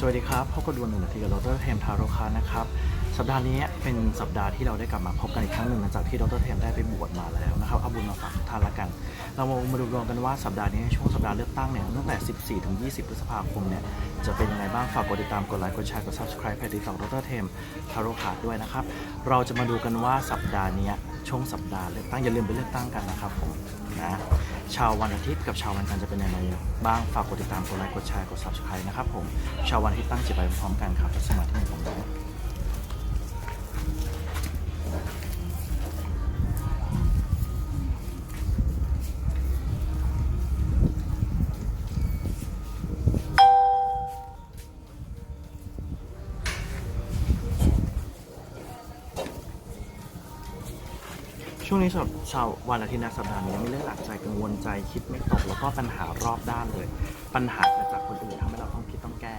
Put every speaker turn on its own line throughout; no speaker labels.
สวัสดีครับพบกับดวงหนึ่งนาทีกับดรเทมทาโรคานะครับ สัปดาห์นี้เป็นสัปดาห์ที่เราได้กลับมาพบกันอีกครั้งหนึ่งหลังจากที่ดรเทมได้ไปบวชมาแล้วนะครับเอาบุญมาฝากทุกท่านละกัน เรามาดูดวงกันว่าสัปดาห์นี้ช่วงสัปดาห์เลือกตั้งเนี่ยตั้งแต่ 14 ถึง 20 พฤษภาคมเนี่ยจะเป็นยังไงบ้างฝากกดติดตามกดไลค์กดแชร์กด subscribe เพจติดต่อดรเทมทาโรคาด้วยนะครับเราจะมาดูกันว่าสัปดาห์นี้ช่วงสัปดาห์เลือกตั้งอย่าลืมไปเลือกตั้งกันนะครับผมนะชาววันอาทิตย์กับชาววันจันทร์จะเป็นยังไงบ้างฝากกดติดตามกดไลค์กดแชร์กด subscribe นะครับผมชาววันอาทิตย์ตั้งจิตไปพร้อมกันครับสมาธิในผมด้วย ช่วงนี้สำหรับชาววันอาทิตย์นะสัปดาห์นี้ไม่เรื่องหลักใจกังวลใจคิดไม่ตกแล้วก็ปัญหารอบด้านเลย ปัญหาเกิดจากคนอื่นทำให้เราต้องคิดต้องแก้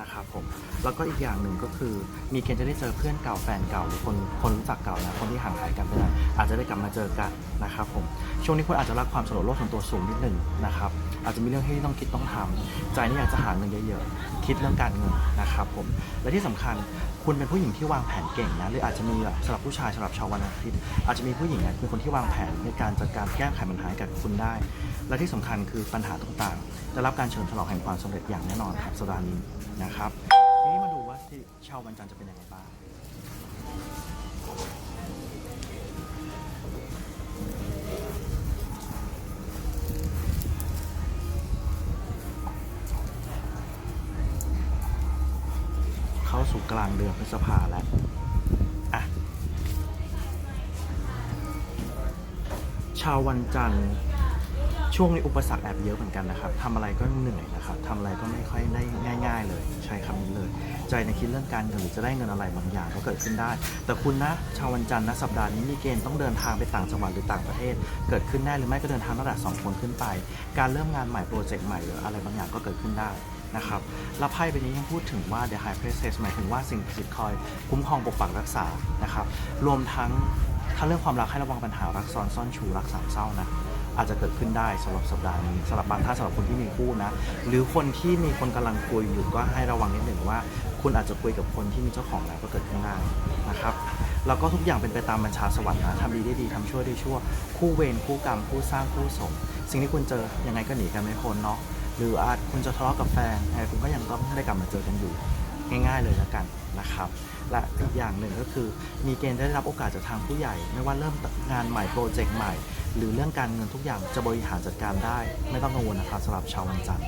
นะครับผมแล้วก็อีกอย่างหนึ่งก็คือมีเกณฑ์จะได้เจอเพื่อนเก่าแฟนเก่าหรือคนคนรู้จักเก่านะคนที่ห่างหายกันไปแล้วอาจจะได้กลับมาเจอกันนะครับผมช่วงนี้คุณอาจจะรักความสนุกโลกส่วนตัวสูงนิดหนึ่งนะครับอาจจะมีเรื่องที่ต้องคิดต้องทำใจนี่อยากจะหาเงินเยอะๆคิดเรื่องการเงินนะครับผมและที่สำคัญคุณเป็นผู้หญิงที่วางแผนเก่งนะหรืออาจจะมีแบบสำหรับผู้ชายสำหรับชาววันอาทิตย์อาจจะมีผู้หญิงเป็นคนที่วางแผนในการจัดการแก้ไขปัญหากับคุณได้ และที่สำคัญคือปัญหาต่างๆจะรับการเชิญฉลองแห่งความสำเร็จอย่างแน่นอนครับสัปดาห์นี้ นะครับทีนี้มาดูว่าที่ชาววันจันทร์จะเป็นยังไงบ้างเข้าสู่กลางเดือนพฤษภาแล้วอะชาววันจันทร์ ช่วงนี้อุปสรรคแอบเยอะเหมือนกันนะครับทำอะไรก็เหนื่อยนะครับทำอะไรก็ไม่ค่อยได้ง่าย ๆ เลยใช้คำนี้เลย ใจในคิดเรื่องการเงินหรือจะได้เงินอะไรบางอย่างก็เกิดขึ้นได้ แต่คุณนะชาววันจันทร์นะสัปดาห์นี้มีเกณฑ์ต้องเดินทางไปต่างจังหวัดหรือต่างประเทศ เกิดขึ้นได้หรือไม่ก็เดินทางตั้งแต่สองคนขึ้นไป การเริ่มงานใหม่โปรเจกต์ใหม่หรืออะไรบางอย่างก็เกิดขึ้นได้นะครับแล้วไพ่ใบนี้ยังพูดถึงว่า The High Priestess หมายถึงว่าสิ่งศักดิ์สิทธิ์คอยคุ้มครองปกปักรักษานะครับ รวมทั้งถ้าเรื่องความรักให้ระวังปัญหารักซ้อนซ่อนชูรักสามเศร้านะ อาจจะเกิดขึ้นได้สำหรับสัปดาห์นี้สำหรับบางท่านสำหรับคนที่มีคู่นะ หรือคนที่มีคนกำลังคุยอยู่ก็ให้ระวังนิดหนึ่งว่า คุณอาจจะคุยกับคนที่มีเจ้าของแล้วก็เกิดขึ้นได้นะครับแล้วก็ทุกอย่างเป็นไปตามบัญชาสวรรค์นะทำดีได้ดีทำชั่วได้ชั่ว คู่เวรคู่กรรมคู่สร้างคู่สม สิ่งที่คุณเจอยังไงก็หนีกันไม่พ้นเนาะหรืออาจคุณจะทะเลาะกับแฟนยังไงคุณก็ยังต้องได้กลับมาเจอกันอยู่ ง่าย ๆ เลยแล้วกันนะครับ และอีกอย่างหนึ่งก็คือมีเกณฑ์ได้รับโอกาสจากทางผู้ใหญ่ ไม่ว่าเริ่มงานใหม่โปรเจกต์ใหม่ หรือเรื่องการเงินทุกอย่างจะบริหารจัดการได้ ไม่ต้องกังวลนะครับสำหรับชาววันจันทร์